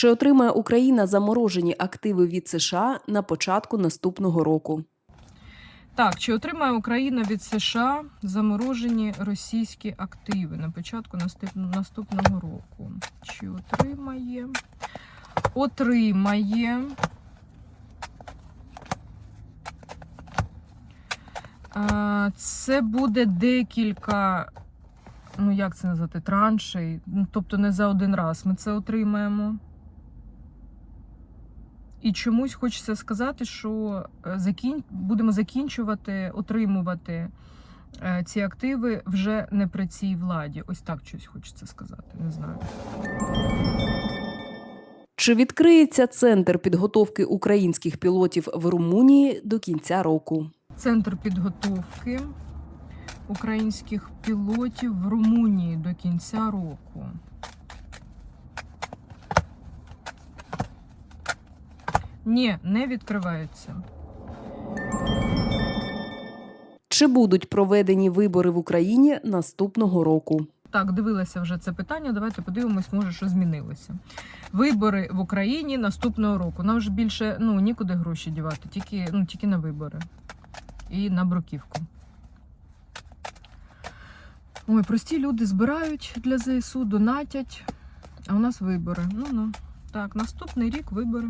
Чи отримає Україна заморожені активи від США на початку наступного року? Так, чи отримає Україна від США заморожені російські активи на початку наступного року? Чи отримає? Отримає. Це буде декілька, ну як це назвати, траншей. Ну, тобто не за один раз ми це отримаємо. І чомусь хочеться сказати, що е, закін... будемо закінчувати отримувати е, ці активи вже не при цій владі. Ось так щось хочеться сказати. Не знаю. Чи відкриється центр підготовки українських пілотів в Румунії до кінця року? Центр підготовки українських пілотів в Румунії до кінця року. Ні, не відкривається. Чи будуть проведені вибори в Україні наступного року? Так, дивилася вже це питання. Давайте подивимось, може, що змінилося. Вибори в Україні наступного року. Нам вже більше ну, нікуди гроші дівати, тільки, ну, тільки на вибори і на бруківку. Ой, прості люди збирають для ЗСУ, донатять, а у нас вибори. Ну ну. Так, наступний рік вибори.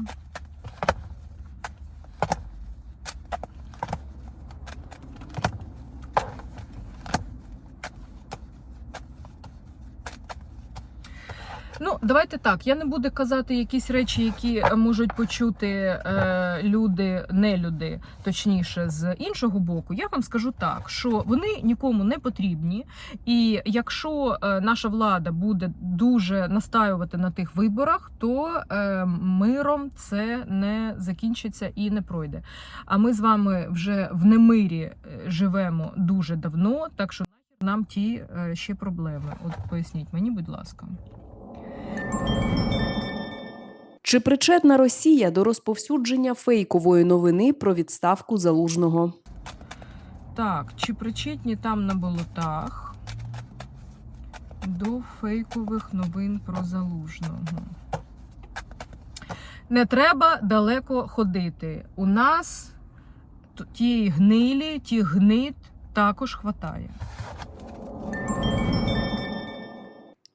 Ну, давайте так. Я не буду казати якісь речі, які е, можуть почути е, люди, не люди, точніше, з іншого боку. Я вам скажу так, що вони нікому не потрібні. І якщо е, наша влада буде дуже настаювати на тих виборах, то е, миром це не закінчиться і не пройде. А ми з вами вже в немирі е, живемо дуже давно, так що нам ті е, ще проблеми. От поясніть мені, будь ласка. Чи причетна Росія до розповсюдження фейкової новини про відставку залужного? Так, чи причетні там на болотах до фейкових новин про залужного? Не треба далеко ходити. У нас тієї гнилі, ті гнит також хватає.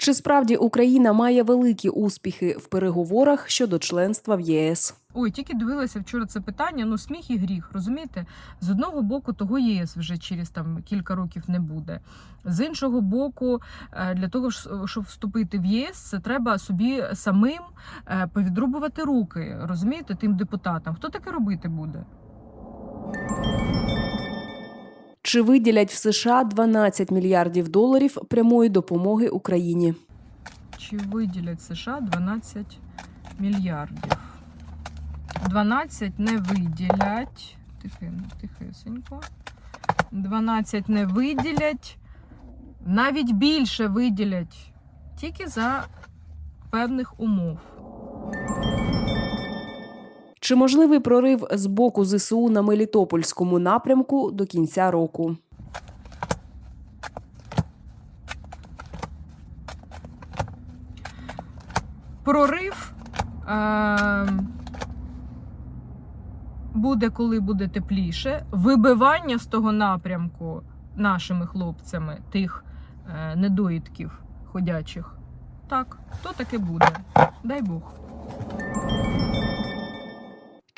Чи справді Україна має великі успіхи в переговорах щодо членства в ЄС? Ой, тільки дивилася вчора це питання. Ну, сміх і гріх, розумієте? З одного боку, того ЄС вже через там кілька років не буде. З іншого боку, е, для того, щоб вступити в ЄС, це треба собі самим е, повідрубувати руки, розумієте, тим депутатам. Хто таке робити буде? Чи виділять в США 12 мільярдів доларів прямої допомоги Україні? Чи виділять США 12 мільярдів? 12 не виділять. Тихесенько. 12 не виділять. Навіть більше виділять. Тільки за певних умов. Чи можливий прорив з боку ЗСУ на Мелітопольському напрямку до кінця року? Прорив е- буде, коли буде тепліше. Вибивання з того напрямку нашими хлопцями, тих е- недоїдків ходячих. Так, то таке буде. Дай Бог.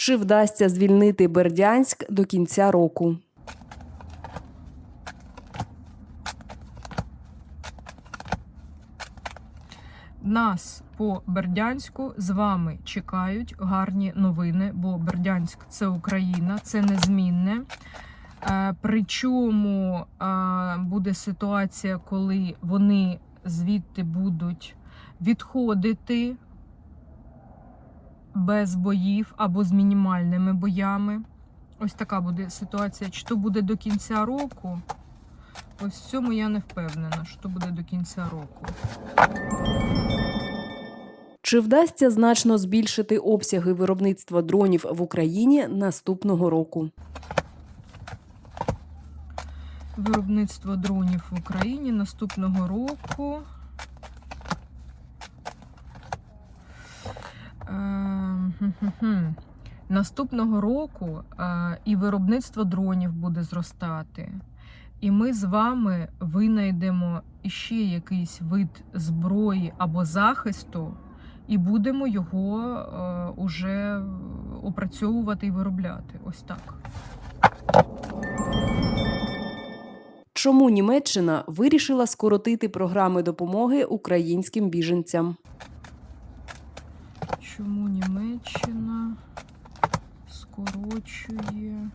Чи вдасться звільнити Бердянськ до кінця року? Нас по Бердянську з вами чекають гарні новини, бо Бердянськ це Україна, це незмінне. Е, Причому е, буде ситуація, коли вони звідти будуть відходити без боїв або з мінімальними боями. Ось така буде ситуація. Чи то буде до кінця року? Ось в цьому я не впевнена, що то буде до кінця року. Чи вдасться значно збільшити обсяги виробництва дронів в Україні наступного року? Виробництво дронів в Україні наступного року. Наступного року е, і виробництво дронів буде зростати. І ми з вами винайдемо іще якийсь вид зброї або захисту, і будемо його е, уже опрацьовувати і виробляти. Ось так. Чому Німеччина вирішила скоротити програми допомоги українським біженцям? Чому Німеччина скорочує?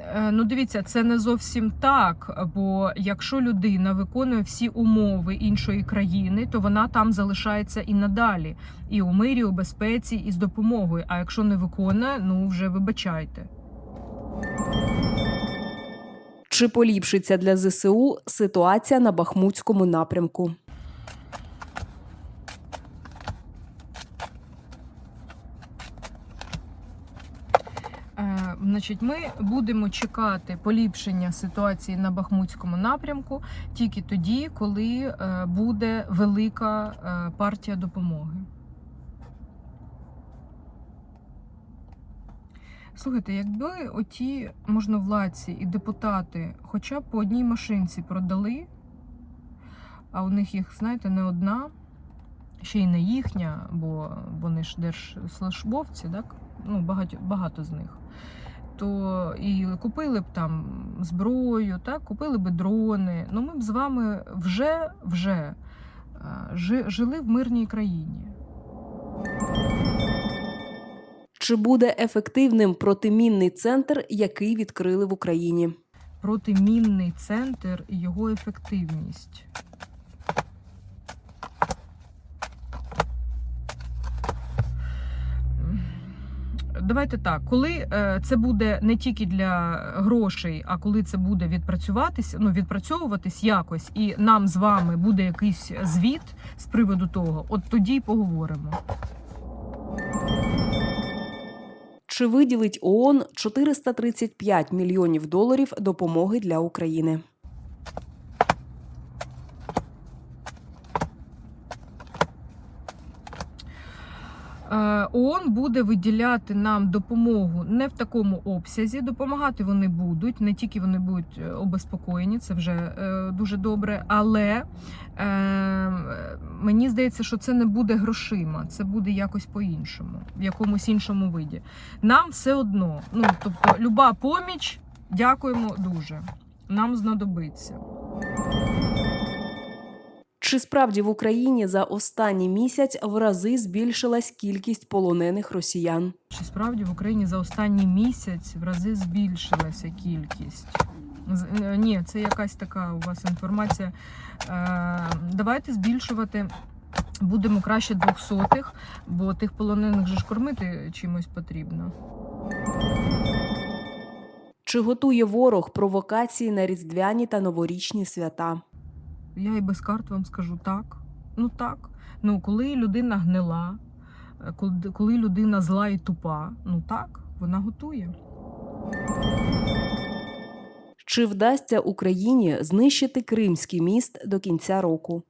Е, Ну, дивіться, це не зовсім так. Бо якщо людина виконує всі умови іншої країни, то вона там залишається і надалі, і у мирі, у безпеці, і з допомогою. А якщо не виконує, ну вже вибачайте. Чи поліпшиться для ЗСУ ситуація на Бахмутському напрямку? Е, Значить, ми будемо чекати поліпшення ситуації на Бахмутському напрямку тільки тоді, коли е, буде велика е, партія допомоги. Слухайте, якби оті можновладці і депутати хоча б по одній машинці продали, а у них їх, знаєте, не одна, ще й не їхня, бо вони ж держслужбовці, так? ну, багато, багато з них. То і купили б там зброю, так, купили б дрони. Ну, ми б з вами вже, вже е, жи- жили в мирній країні. Чи буде ефективним протимінний центр, який відкрили в Україні? Протимінний центр і його ефективність. Давайте так, коли е, це буде не тільки для грошей, а коли це буде відпрацюватися, ну відпрацьовуватись якось, і нам з вами буде якийсь звіт з приводу того, от тоді й поговоримо. Чи виділить ООН 435 мільйонів доларів допомоги для України? ООН буде виділяти нам допомогу не в такому обсязі. Допомагати вони будуть, не тільки вони будуть е, обезпокоєні, це вже е, дуже добре. Але е, мені здається, що це не буде грошима, це буде якось по-іншому, в якомусь іншому виді. Нам все одно, ну тобто, люба поміч, дякуємо дуже. Нам знадобиться. Чи справді в Україні за останній місяць в рази збільшилась кількість полонених росіян? Чи справді в Україні за останній місяць в рази збільшилася кількість? Е, Ні, це якась така у вас інформація. Е, Давайте збільшувати. Будемо краще двохсотих, бо тих полонених же ж кормити чимось потрібно. Чи готує ворог провокації на різдвяні та новорічні свята? Я і без карт вам скажу так. Ну так. Ну, коли людина гнила, е, коли, коли людина зла і тупа, ну так, вона готує. Чи вдасться Україні знищити Кримський міст до кінця року?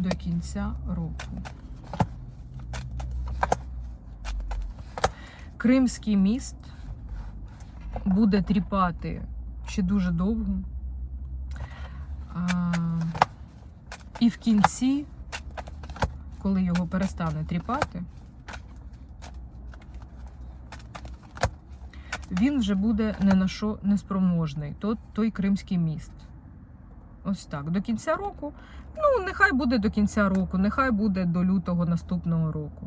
до кінця року. Кримський міст буде тріпати ще дуже довго. І в кінці, коли його перестане тріпати, він вже буде не на що неспроможний, то, той Кримський міст. Ось так. До кінця року Ну, нехай буде до кінця року, нехай буде до лютого наступного року.